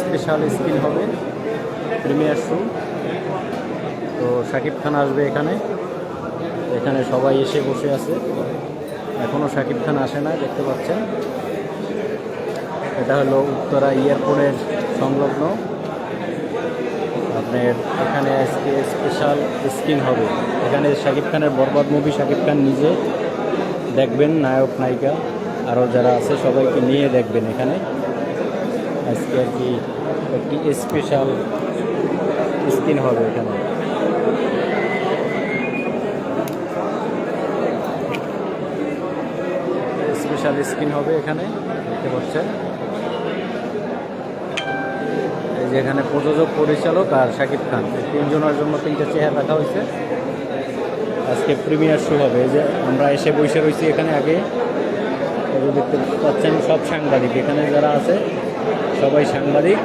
Special screen হবে, premiere show. তো শাকিব খান আসবে এখানে। এখানে সবাই এসে বসে আছে। এখনও শাকিব খান আসে না, দেখতে পাচ্ছেন। এটা হলো উত্তরা এয়ারপোর্টের সংলগ্ন। আপনার এখানে আজকে স্পেশাল স্ক্রিন হবে। এখানে শাকিব খানের বরবাদ মুভি শাকিব খান নিজে দেখবেন, নায়ক নায়িকা। আরও যারা আছে, সবাইকে নিয়ে দেখবেন এখানে। আজকে আর কি একটি স্পেশাল স্কিন হবে এখানে। স্পেশাল স্কিন হবে এখানে, দেখতে পাচ্ছেন। এই যে এখানে প্রযোজক, পরিচালক আর শাকিব খান। তিনজনের জন্য তিনটা চেয়ার রাখা হয়েছে। আজকে প্রিমিয়ার শো হবে। এই যে আমরা এসে বসে রয়েছি এখানে আগে। দেখতে পাচ্ছেন সব সাংবাদিক। এখানে যারা আছে সবাই সাংবাদিক।